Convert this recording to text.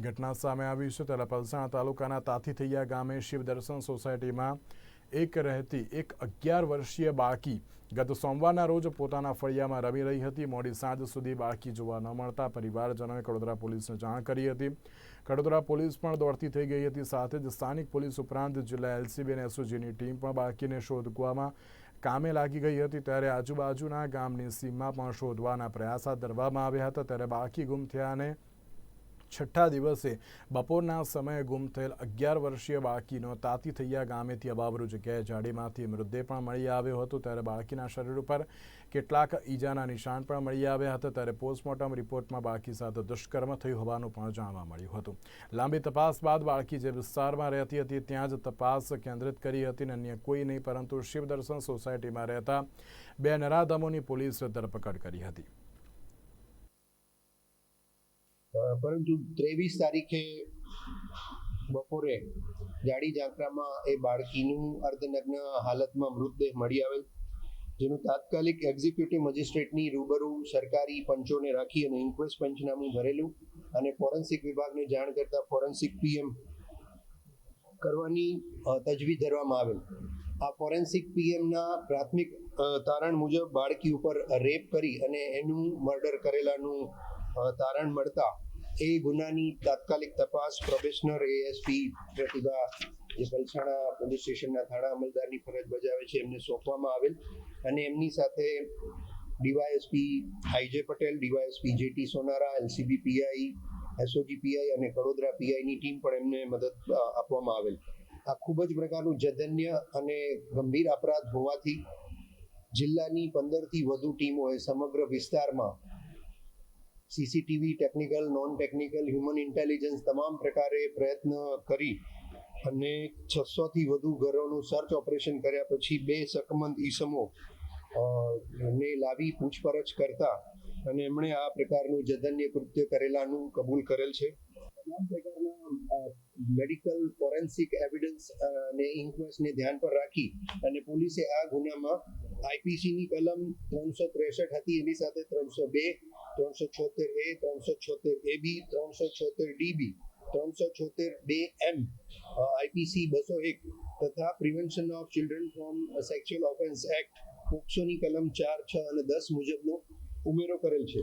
ઘટના સામે આવી છે. ત્યારે પલસાણા તાલુકાના તાથીથૈયા ગામે શિવ દર્શન સોસાયટીમાં એક રહેતી એક અગિયાર વર્ષીય બાળકી ગત સોમવારના રોજ પોતાના ફળિયામાં રમી રહી હતી. મોડી સાંજ સુધી બાળકી જોવા ન મળતા પરિવારજનોએ કડોદરા પોલીસને જાણ કરી હતી. કડોદરા પોલીસ પણ દોડતી થઈ ગઈ હતી. સાથે જ સ્થાનિક પોલીસ ઉપરાંત જિલ્લા એલસીબી અને એસઓજીની ટીમ પણ બાળકીને શોધવામાં કામે લાગી ગઈ હતી. ત્યારે આજુબાજુના ગામની સીમમાં પણ શોધવાના પ્રયાસ હાથ ધરવામાં આવ્યા હતા. ત્યારે બાળકી ગુમ થયાને છઠ્ઠા દિવસે બપોરના સમયે ગુમ થયેલ અગિયાર વર્ષીય બાળકીનો તાતીથૈયા ગામેથી અબાબરૂ જગ્યાએ જાડીમાંથી મૃતદેહ પણ મળી આવ્યો હતો. ત્યારે બાળકીના શરીર ઉપર કેટલાક ઈજાના નિશાન પણ મળી આવ્યા હતા. ત્યારે પોસ્ટમોર્ટમ રિપોર્ટમાં બાળકી સાથે દુષ્કર્મ થયું હોવાનું પણ જાણવા મળ્યું હતું. લાંબી તપાસ બાદ બાળકી જે વિસ્તારમાં રહેતી હતી, ત્યાં જ તપાસ કેન્દ્રિત કરી હતી અને અન્ય કોઈ નહીં, પરંતુ શિવદર્શન સોસાયટીમાં રહેતા બે નરાધમોની પોલીસે ધરપકડ કરી હતી. પરંતુ ત્રેવીસ તારીખે બપોરે જાડી ઝાંકરામાં એ બાળકીનું અર્ધનગ્ન હાલતમાં મૃતદેહ મળી આવેલ, જેનું તાત્કાલિક એક્ઝિક્યુટિવ મજિસ્ટ્રેટની રૂબરૂ સરકારી પંચોને રાખી અને ઇન્ક્વેસ્ટ પંચનામું ભરેલું અને ફોરેન્સિક વિભાગને જાણ કરતા ફોરેન્સિક પીએમ કરવાની તજવીજ ધરવામાં આવેલ. આ ફોરેન્સિક પીએમના પ્રાથમિક તારણ મુજબ બાળકી ઉપર રેપ કરી અને એનું મર્ડર કરેલાનું તારણ મળતા એ ગુનાની તાત્કાલિક તપાસ પ્રોબેશનર એએસપી પ્રતિભા જે પલસાણા પોલીસ સ્ટેશનના થાણા અમલદારની ફરજ બજાવે છે, એમને સોંપવામાં આવેલ. અને એમની સાથે DYSP IJ Patel, DYSP JT Sonara, LCB PI, SOG PI અને કડોદરા પીઆઈની ટીમ પણ એમને મદદ આપવામાં આવેલ. આ ખૂબ જ પ્રકારનું જધન્ય અને ગંભીર અપરાધ હોવાથી જિલ્લાની પંદરથી વધુ ટીમોએ સમગ્ર વિસ્તારમાં CCTV technical non technical human intelligence તમામ પ્રકારે પ્રયત્ન કરી અને છસોથી વધુ ઘરોનું સર્ચ ઓપરેશન કર્યા પછી બે સકમંદ ઈસમો ને લાવી પૂછપરછ કરતા અને એમણે આ પ્રકારનું જધન્ય કૃત્ય કરેલાનું કબૂલ કરેલ છે. મેડિકલ ફોરેન્સિક એવિડન્સ અને ઇન્ક્વેસ્ટને ધ્યાન પર રાખી અને પોલીસે આ ગુનામાં આઈપીસીની કલમ ત્રણસો ત્રેસઠ હતી, એની સાથે ત્રણસો બે, ત્રણસો છોતેર એ, ત્રણસો છોતેર એ બી, ત્રણસો છોતેર ડીબી ત્રણસો છોતેર બે એમ આઈપીસી બસો એક તથા prevention of children from sexual offence act પોક્સોની કલમ ચાર, છ અને દસ મુજબનો ઉમેરો કરેલ છે.